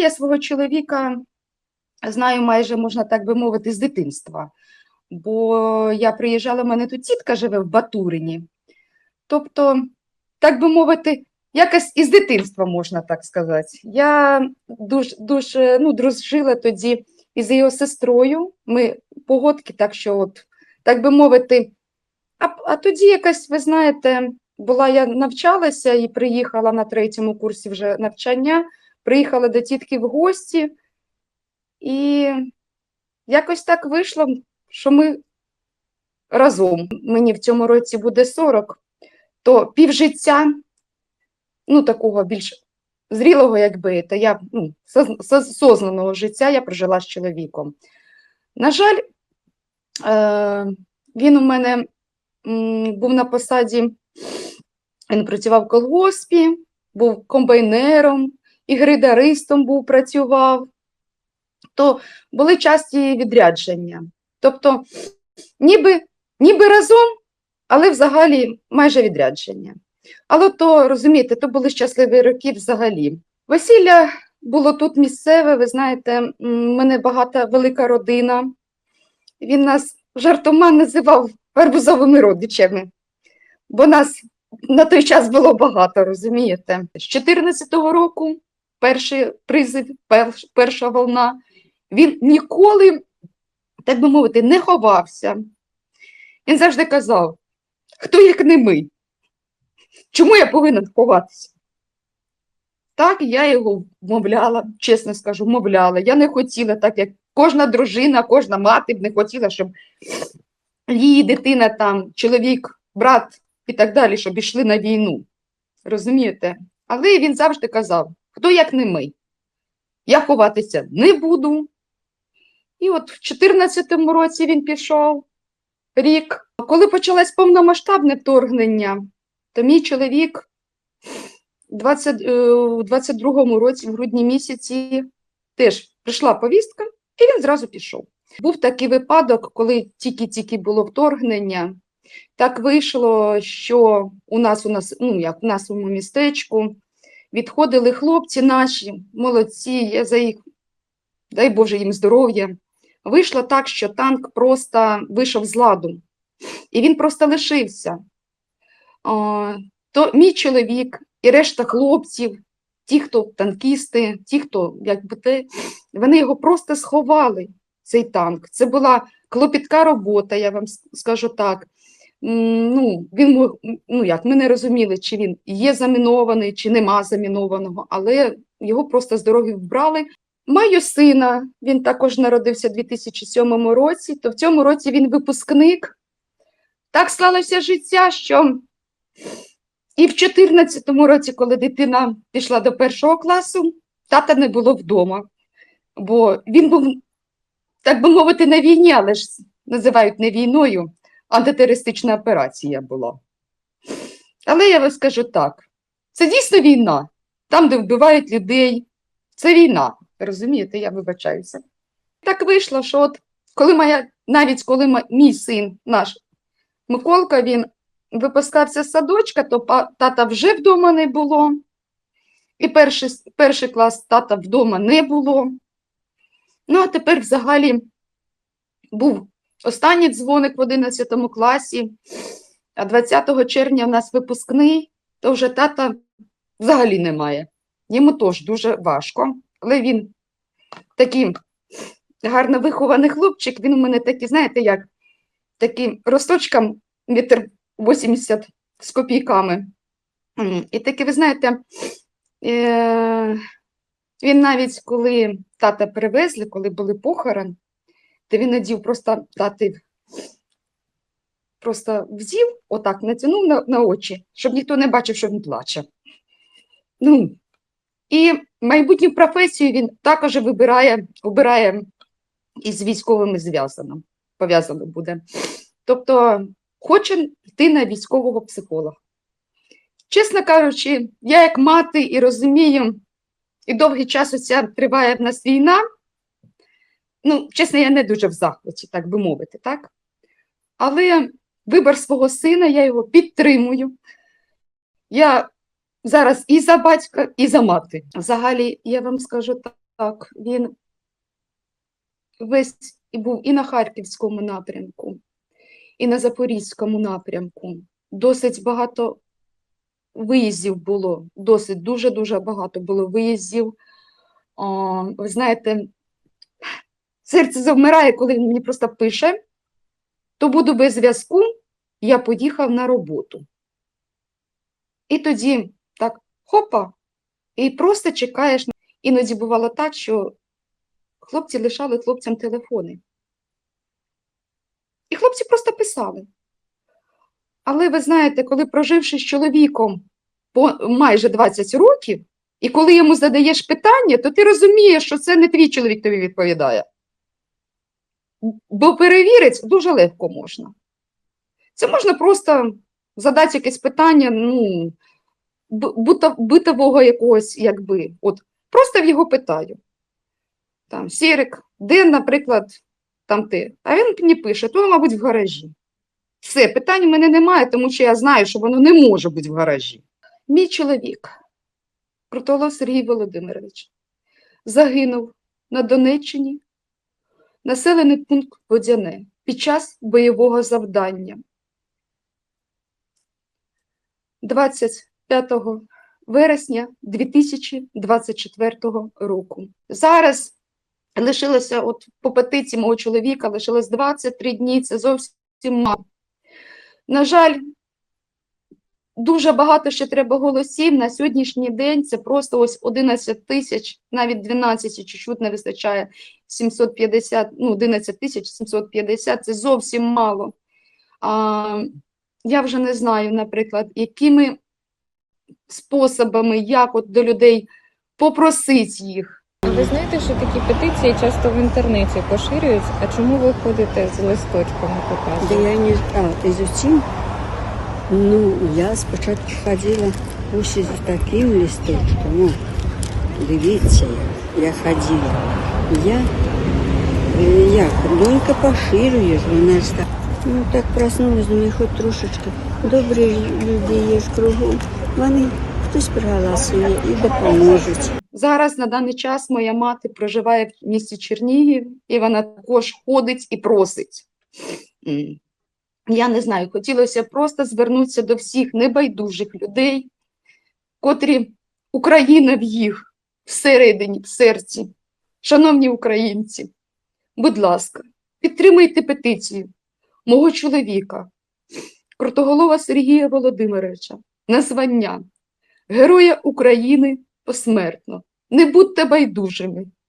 Я свого чоловіка знаю майже, можна так би мовити, з дитинства. Бо я приїжджала, в мене тут тітка живе в Батурині. Тобто, так би мовити, якось із дитинства, можна так сказати. Я дуже, дуже ну, дружила тоді із його сестрою. Ми погодки, так що, от, так би мовити, а, а тоді якась, ви знаєте, була я навчалася і приїхала на третьому курсі вже навчання, приїхала до тітки в гості, і якось так вийшло, що ми разом. Мені в цьому році буде 40, то півжиття, ну, такого більш зрілого, якби, та я ну, соз- соз- сознаного життя я прожила з чоловіком. На жаль, е, він у мене був на посаді, він працював в колгоспі, був комбайнером, і гридаристом був, працював, то були часті відрядження. Тобто, ніби, ніби разом, але взагалі майже відрядження. Але то, розумієте, то були щасливі роки взагалі. Весілля було тут місцеве, ви знаєте, в мене багата велика родина. Він нас жартома називав гарбузовими родичами, бо нас на той час було багато, розумієте? З 14-го року перший призив, перша волна, він ніколи, так би мовити, не ховався. Він завжди казав, хто як не ми? Чому я повинен ховатися? Так, я його вмовляла, чесно скажу, вмовляла. Я не хотіла, так як кожна дружина, кожна мати б не хотіла, щоб її дитина, там, чоловік, брат і так далі, щоб йшли на війну. Розумієте? Але він завжди казав, хто як не ми. Я ховатися не буду. І от в 2014 році він пішов рік. Коли почалось повномасштабне вторгнення, то мій чоловік 20, е, у 22-му році, в грудні місяці, теж прийшла повістка, і він зразу пішов. Був такий випадок, коли тільки-тільки було вторгнення. Так вийшло, що у нас, у нас, ну як в нашому містечку, відходили хлопці наші, молодці, я за їх, дай Боже їм здоров'я. Вийшло так, що танк просто вийшов з ладу, і він просто лишився. То мій чоловік і решта хлопців, ті, хто танкісти, ті, хто якби те, вони його просто сховали, цей танк. Це була клопітка робота, я вам скажу так. Ну, він, ну як, ми не розуміли, чи він є замінований, чи нема замінованого, але його просто з дороги вбрали. Маю сина, він також народився у 2007 році, то в цьому році він випускник. Так склалося життя, що і в 2014 році, коли дитина пішла до першого класу, тата не було вдома, бо він був, так би мовити, на війні, але ж називають не війною, антитерористична операція була. Але я вам скажу так: це дійсно війна, там, де вбивають людей, це війна. Розумієте, я вибачаюся. Так вийшло, що от коли моя, навіть коли мій син, наш Миколка, він випускався з садочка, то тата вже вдома не було. І перший, перший клас тата вдома не було. Ну, а тепер взагалі був останній дзвоник в 11 класі, а 20 червня в нас випускний, то вже тата взагалі немає. Йому теж дуже важко. Але він такий гарно вихований хлопчик, він у мене такий, знаєте, як такий росточком метр 80 з копійками. І таки, ви знаєте, е, він навіть коли тата привезли, коли були похорон, то він надів просто тати, просто взів, отак натягнув на, на очі, щоб ніхто не бачив, що він плаче. Ну, і майбутню професію він також вибирає, обирає із військовими зв'язано, пов'язано буде. Тобто хоче йти на військового психолога. Чесно кажучи, я як мати і розумію, і довгий час оця триває в нас війна. Ну, чесно, я не дуже в захваті, так би мовити, так? Але вибір свого сина, я його підтримую. Я зараз і за батька, і за мати. Взагалі, я вам скажу так. Він весь був і на Харківському напрямку, і на Запорізькому напрямку. Досить багато виїздів було, досить дуже-дуже багато було виїздів. О, ви знаєте, серце завмирає, коли він мені просто пише, то буду без зв'язку, я поїхав на роботу. І тоді так хопа, і просто чекаєш. Іноді бувало так, що хлопці лишали хлопцям телефони. І хлопці просто писали. Але ви знаєте, коли проживши з чоловіком по майже 20 років, і коли йому задаєш питання, то ти розумієш, що це не твій чоловік тобі відповідає. Бо перевірити дуже легко можна. Це можна просто задати якесь питання, ну, битового якогось, якби. От, просто в його питаю. Там, Сірик, де, наприклад, там ти? А він мені пише, то, мабуть, в гаражі. Все, питань в мене немає, тому що я знаю, що воно не може бути в гаражі. Мій чоловік, Крутолов Сергій Володимирович, загинув на Донеччині, населений пункт Водяне, під час бойового завдання. 25 вересня 2024 року. Зараз лишилося, от по петиції мого чоловіка, лишилось 23 дні, це зовсім мало. На жаль, дуже багато ще треба голосів. На сьогоднішній день це просто ось 11 тисяч, навіть 12, чуть-чуть не вистачає 750, ну 11 тисяч 750, це зовсім мало. А, я вже не знаю, наприклад, якими способами, як от до людей попросити їх. Ви знаєте, що такі петиції часто в інтернеті поширюють. А чому ви ходите з листочками Да я не а, ти зовсім. Ну, я спочатку ходила ось із таким листочком. Ну, дивіться, я ходила. Я, е, як, донька поширює ж, вона ж так. Ну, так проснулась, думаю, хоч трошечки. Добрі люди є ж кругом. Вони хтось проголосує і допоможуть. Зараз на даний час моя мати проживає в місті Чернігів, і вона також ходить і просить. Я не знаю, хотілося просто звернутися до всіх небайдужих людей, котрі Україна в їх всередині, в серці. Шановні українці, будь ласка, підтримайте петицію мого чоловіка, Крутоголова Сергія Володимировича, на звання Героя України посмертно. Не будьте байдужими.